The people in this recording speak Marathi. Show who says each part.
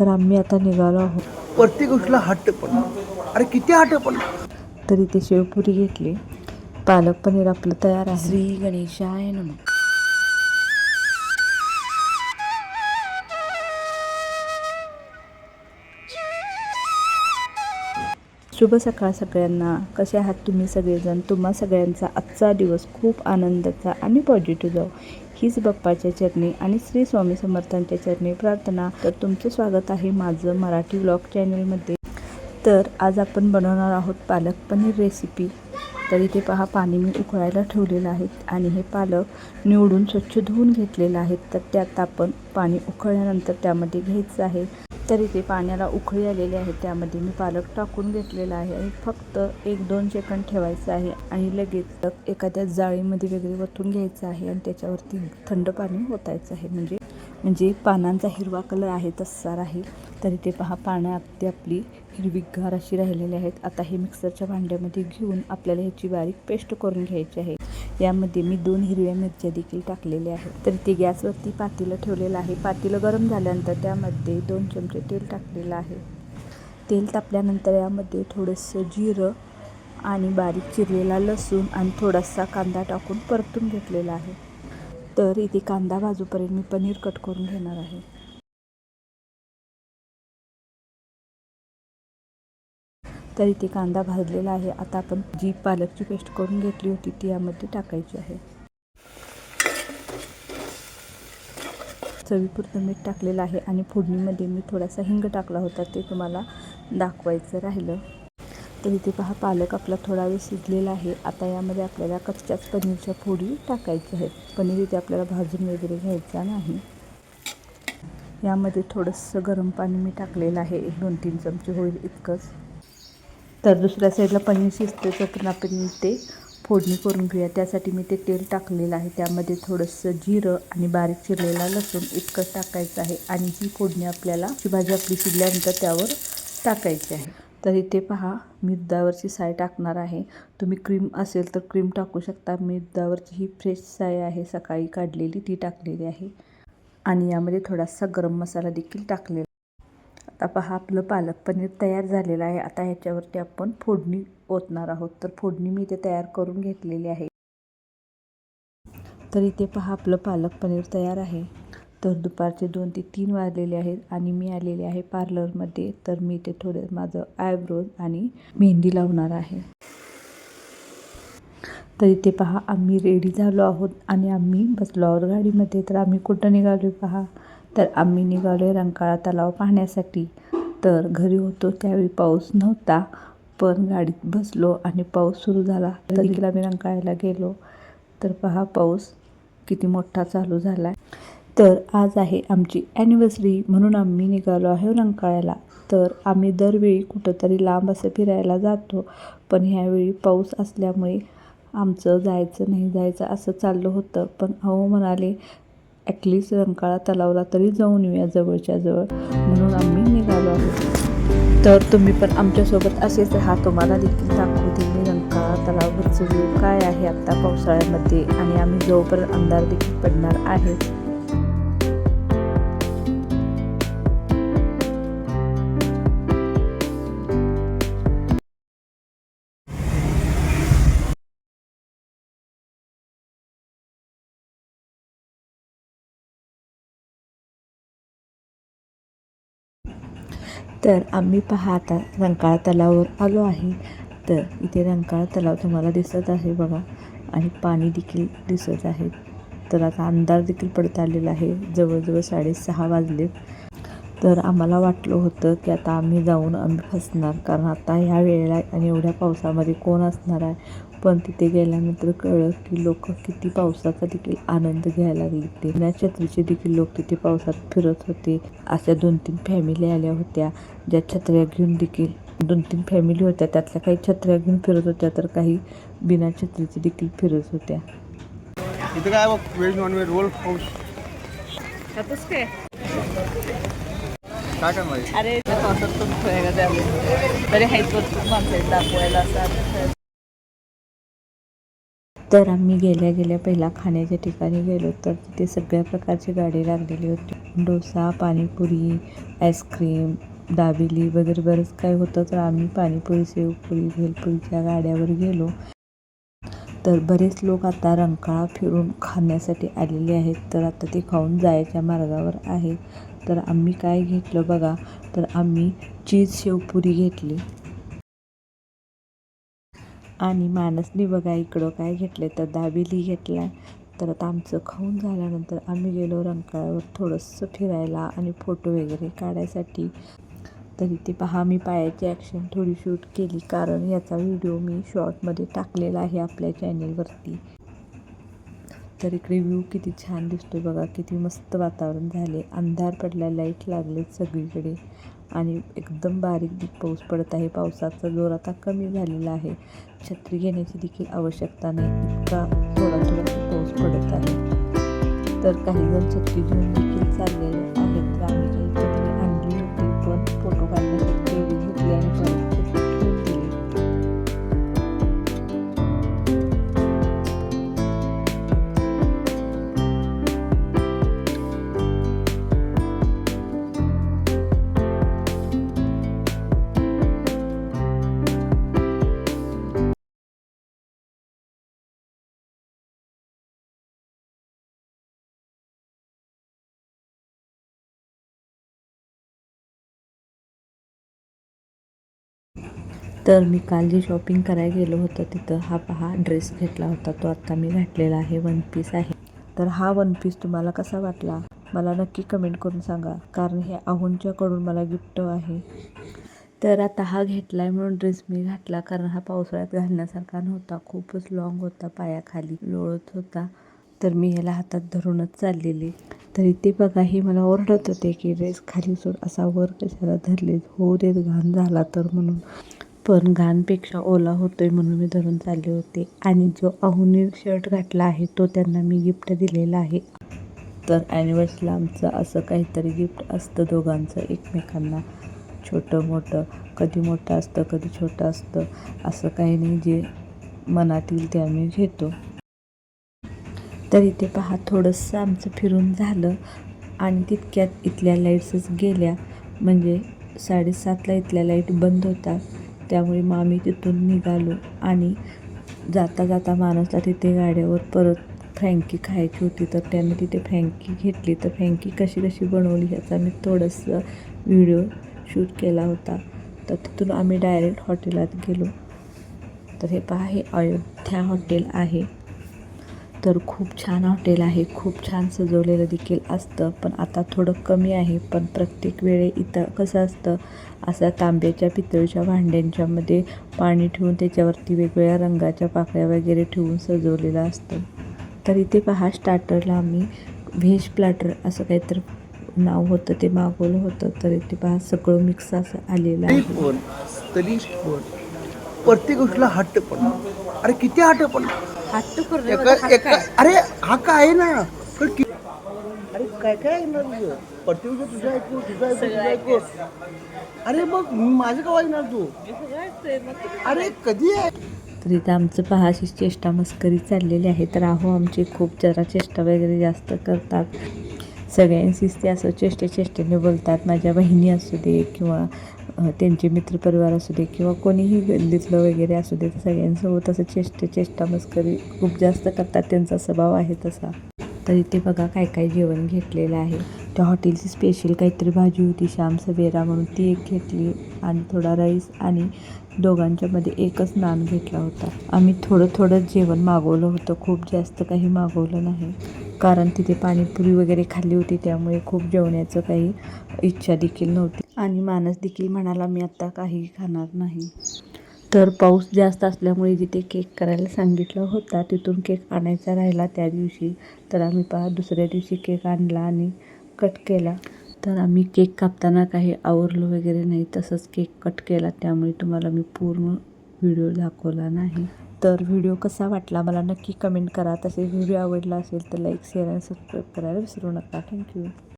Speaker 1: तर आम्ही आता निघालो आहोत.
Speaker 2: प्रत्येक गोष्टीला हट्ट पण. अरे किती हट्ट पण.
Speaker 1: तर इथे शेवपुरी घेतली. पालक पनीर आपलं तयार आहे. श्री गणेशाय नम. शुभ सकाळ सगळ्यांना. कसे आहात तुम्ही सगळेजण? तुम्हा सगळ्यांचा आजचा दिवस खूप आनंदाचा आणि पॉझिटिव्ह जाऊ हीच बाप्पाच्या चरणी आणि श्री स्वामी समर्थांच्या चरणी प्रार्थना. तर तुमचं स्वागत आहे माझं मराठी ब्लॉग चॅनलमध्ये तर आज आपण बनवणार आहोत पालक पनीर रेसिपी तर इथे पहा पाणी मी उकळायला ठेवलेलं आहे आणि हे पालक निवडून स्वच्छ धुवून घेतलेलं आहे. तर त्यात आपण पाणी उकळल्यानंतर त्यामध्ये घ्यायचं आहे. तर इथे पाण्याला उकळी आलेली आहे त्यामध्ये मी पालक टाकून घेतलेला आहे आणि फक्त एक दोन सेकंड ठेवायचं आहे आणि लगेच एखाद्या जाळीमध्ये वगैरे वतून घ्यायचं आहे आणि त्याच्यावरती थंड पाणी ओतायचं आहे. म्हणजे म्हणजे पानांचा हिरवा कलर आहे तसा राहील तर इथे पहा पानं अगदी आपली हिरवीगार अशी राहिलेली आहेत. आता हे मिक्सरच्या भांड्यामध्ये घेऊन आपल्याला ह्याची बारीक पेस्ट करून घ्यायची आहे. यामध्ये मी दोन हिरव्या मिरच्या देखील टाकलेल्या आहेत. तर ते गॅसवरती पातेलं ठेवलेलं आहे. पातेलं गरम झाल्यानंतर त्यामध्ये दोन चमचे तेल टाकलेलं आहे. तेल तापल्यानंतर यामध्ये थोडंसं जिरं आणि बारीक चिरलेला लसूण आणि थोडासा कांदा टाकून परतून घेतलेला आहे. तर इथे कांदा भाजूपर्यंत मी पनीर कट करून घेणार आहे. तर इथे कांदा भाजलेला आहे. आता आपण जी पालकची पेस्ट करून घेतली होती ती यामध्ये टाकायची आहे. चवीपुरतं मीठ टाकलेलं आहे आणि फोडणीमध्ये मी थोडासा हिंग टाकला होता ते तुम्हाला दाखवायचं राहिलं. तर इथे पहा पालक आपला थोडा वेळ शिजलेला आहे. आता यामध्ये आपल्याला कच्च्याच पनीरच्या फोडी टाकायच्या आहेत. पनीर इथे आपल्याला भाजून वगैरे घ्यायचा नाही. यामध्ये थोडंसं गरम पाणी मी टाकलेलं आहे. एक दोन तीन चमचे होईल इतकंच. तर दुसऱ्या साईडला पनीर शिजते तर आपण ते फोडणी करून घेऊया. त्यासाठी मी ते तेल टाकलेलं आहे. त्यामध्ये थोडंसं जिरं आणि बारीक चिरलेला लसूण इतकं टाकायचं आहे. आणि ही फोडणी आपल्याला ही भाजी आपली शिजल्यानंतर त्यावर टाकायची आहे. तर इथे पहा मी दुधावरची साय टाकणार आहे. तुम्ही क्रीम असेल तर क्रीम टाकू शकता. मी दुधावरची ही फ्रेश साय आहे. सकाळी काढलेली ती टाकलेली आहे. आणि यामध्ये थोडासा गरम मसाला देखील टाकलेला आता पहा आपलं पालक पनीर तयार झालेलं आहे. आता ह्याच्यावरती आपण फोडणी ओतणार आहोत. तर फोडणी मी इथे तयार करून घेतलेली आहे. तर इथे पहा आपलं पालक पनीर तयार आहे. तर दुपारचे दोन ते तीन वाजलेले आहेत आणि मी आलेले आहे पार्लरमध्ये. तर मी इथे थोडे माझं आयब्रोज आणि मेहंदी लावणार आहे. तर इथे पहा आम्ही रेडी झालो आहोत आणि आम्ही बसलो आहोत गाडीमध्ये. तर आम्ही कुठं निघालो पहा? तर आम्ही निघालो आहे रंकाळा तलाव पाहण्यासाठी. तर घरी होतो त्यावेळी पाऊस नव्हता पण गाडीत बसलो आणि पाऊस सुरू झाला. तरी आम्ही रंकाळ्याला गेलो. तर पहा पाऊस किती मोठा चालू झाला आहे तर आज आहे आमची ॲनिव्हर्सरी म्हणून आम्ही निघालो आहे रंकाळ्याला. तर आम्ही दरवेळी कुठंतरी लांब असं फिरायला जातो पण ह्यावेळी पाऊस असल्यामुळे आमचं जायचं नाही जायचं असं चाललं होतं. पण अहो म्हणाले ॲटलिस्ट रंकाळा तलावला तरी जाऊन येऊया जवळच्या जवळ. म्हणून आम्ही निघालो आहोत. तर तुम्ही पण आमच्यासोबत असेच हा तुम्हाला देखील दाखवते मी रंकाळा तलाववरचं व्ह्यू काय आहे आत्ता पावसाळ्यामध्ये. आणि आम्ही जोपर्यंत अंधार देखील पडणार आहे तर आम्ही पहा आता रंकाळा तलावावर आलो आहे. तर इथे रंकाळा तलाव तुम्हाला दिसत आहे बघा. आणि पाणी देखील दिसत आहे. तर आता अंधार देखील पडत आलेला आहे. जवळजवळ साडेसहा वाजले. तर आम्हाला वाटलं होतं की आता आम्ही जाऊन आम्ही फसणार. कारण आता ह्या वेळेला आणि एवढ्या पावसामध्ये कोण असणार आहे? पण तिथे गेल्यानंतर कळलं की लोक किती पावसाचा देखील आनंद घ्यायला लागले ते छत्रीचे देखील लोक तिथे पावसात फिरत होते. अशा दोन तीन फॅमिली आल्या होत्या. ज्या छत्र्या घेऊन देखील दोन तीन फॅमिली होत्या. त्यातल्या काही छत्र्या घेऊन फिरत होत्या तर काही बिना छत्रीचे देखील फिरत होत्या.
Speaker 2: इथं काय बघ veg non veg roll house
Speaker 1: आताच काय?
Speaker 2: काय काय माहिती
Speaker 1: अरे पावसात पण तरी हाईट वरती माणसं आहेत दाखवायला असं तर आम्ही गेल्या गेल्या पहिला खाण्याच्या ठिकाणी गेलो तर तिथे सगळ्या प्रकारची गाडी लागलेली होती. डोसा पाणीपुरी आईस्क्रीम दाबेली वगैरे बरंच काय होतं तर आम्ही पाणीपुरी शेवपुरी भेलपुरीच्या गाड्यावर गेलो. तर बरेच लोक आता रंकाळा फिरून खाण्यासाठी आलेले आहेत तर आता ते खाऊन जायच्या मार्गावर आहेत. तर आम्ही काय घेतलं बघा तर आम्ही चीज शेवपुरी घेतली. आणि मानसनी बघा इकडं काय घेतलं तर दाबेली घेतला तर आता आमचं खाऊन झाल्यानंतर आम्ही गेलो रंकाळ्यावर थोडंसं फिरायला आणि फोटो वगैरे काढायसाठी. तरी ते पहा मी पायाची ॲक्शन थोडी शूट केली कारण याचा व्हिडिओ मी शॉर्टमध्ये टाकलेला आहे आपल्या चॅनेलवरती तर इकडे व्ह्यू किती छान दिसतो बघा किती मस्त वातावरण झाले अंधार पडला लाइट लागले सगळीकडे. आणि एकदम बारीक पाऊस पडत आहे. पावसाचा जोर आता कमी झालेला आहे. छत्री घेण्याची देखील आवश्यकता नाही. इतका थोडा थोडा पाऊस पडत आहे. तर काही जण छत्री घेऊन देखील चाललेले तर मी काल जी शॉपिंग करायला गेलो होतो तिथं हा पहा ड्रेस घेतला होता. तो आत्ता मी घातलेला आहे. वन पीस आहे. तर हा वन पीस तुम्हाला कसा वाटला? मला नक्की कमेंट करून सांगा. कारण हे आहुंच्याकडून मला गिफ्ट आहे. तर आता हा घेतला आहे म्हणून ड्रेस मी घातला. कारण हा पावसाळ्यात घालण्यासारखा नव्हता. खूपच लॉंग होता पायाखाली. लोळत होता. तर मी ह्याला हातात धरूनच चाललेली. तर इथे बघा हे मला ओरडत होते की ड्रेस खाली सोड. असा वर कशाला धरले होऊ देत घाण झाला तर म्हणून. पण घाणपेक्षा ओला होतोय म्हणून मी धरून चालले होते. आणि जो अहुनी शर्ट घातला आहे तो त्यांना मी गिफ्ट दिलेला आहे. तर ॲनिव्हर्सरीला आमचं असं काहीतरी गिफ्ट असतं दोघांचं एकमेकांना. छोटं मोठं कधी मोठं असतं कधी छोटं असतं. असं काही नाही जे मनात येईल ते आम्ही घेतो. तर इथे पहा थोडंसं आमचं फिरून झालं. आणि तितक्यात इथल्या लाईट्सच गेल्या. म्हणजे साडेसातला इथल्या लाइट बंद होतात त्यामुळे मग आम्ही तिथून निघालो आणि जाता जाता माणसला तिथे गाड्यावर परत फ्रँकी खायची होती तर त्यांनी तिथे फ्रँकी घेतली. तर फ्रँकी कशी कशी बनवली ह्याचा मी थोडंसं व्हिडिओ शूट केला होता. तर तिथून आम्ही डायरेक्ट हॉटेलात गेलो. तर हे पहा हे अयोध्या हॉटेल आहे. तर खूप छान हॉटेल आहे. खूप छान सजवलेलं देखील असतं. पण आता थोडं कमी आहे. पण प्रत्येक वेळे इथं कसं असतं? असा तांब्याच्या पितळच्या भांड्यांच्यामध्ये पाणी ठेवून त्याच्यावरती वेगवेगळ्या रंगाच्या पाकळ्या वगैरे ठेवून सजवलेलं असतं. तर इथे पहा स्टार्टरला आम्ही व्हेज प्लॅटर असं काहीतरी नाव होतं ते मागवलं होतं. तर इथे पहा सगळं मिक्स असं आलेलं आहे.
Speaker 2: प्रत्येक गोष्टीला हट्ट पण. अरे किती हट्ट पण एका एका अरे हा काय आहे ना. पण कि- अरे काय काय ना तुझं? प्रत्येक तुझं ऐकू तुझं ऐकू तुझं ऐकू. अरे मग माझं का ऐकणार तू? अरे कधी आहे?
Speaker 1: तर इथं आमचं पहा अशी चेष्टा मस्करी चाललेली आहे तर आहो आमची खूप जरा चेष्टा वगैरे जास्त करतात. सगळ्यांशीच ते असं चेष्टे चेष्टेने बोलतात. माझ्या बहिणी असू दे किंवा त्यांचे मित्रपरिवार असू दे किंवा कोणीही गल्लीतलं वगैरे असू दे तर सगळ्यांसोबत असं चेष्टे चेष्टा मस्करी खूप जास्त करतात. त्यांचा स्वभाव आहे तसा. तर इथे बघा काय काय जेवण घेतलेलं आहे. त्या हॉटेलची स्पेशल काहीतरी भाजी होती श्याम सवेरा म्हणून ती एक घेतली आणि थोडा राईस आणि दोघांच्यामध्ये एकच नान घेतला होता. आम्ही थोडं थोडं जेवण मागवलं होतं. खूप जास्त काही मागवलं नाही. कारण तिथे पाणीपुरी वगैरे खाल्ली होती त्यामुळे खूप जेवण्याचं काही इच्छा देखील नव्हती. आणि मानस देखील म्हणाला मी आत्ता काही खाणार नाही. तर पाऊस जास्त असल्यामुळे जिथे केक करायला सांगितलं होता तिथून केक आणायचा राहिला त्या दिवशी. तर आम्ही पहा दुसऱ्या दिवशी केक आणला आणि कट केला. तर आम्ही केक कापताना काही आवरलो वगैरे नाही तसंच केक कट केला. त्यामुळे तुम्हाला मी पूर्ण व्हिडिओ दाखवला नाही. तर व्हिडिओ कसा वाटला मला नक्की कमेंट करा. तसेच व्हिडिओ आवडला असेल तर लाईक शेअर आणि सबस्क्राईब करायला विसरू नका. थँक्यू.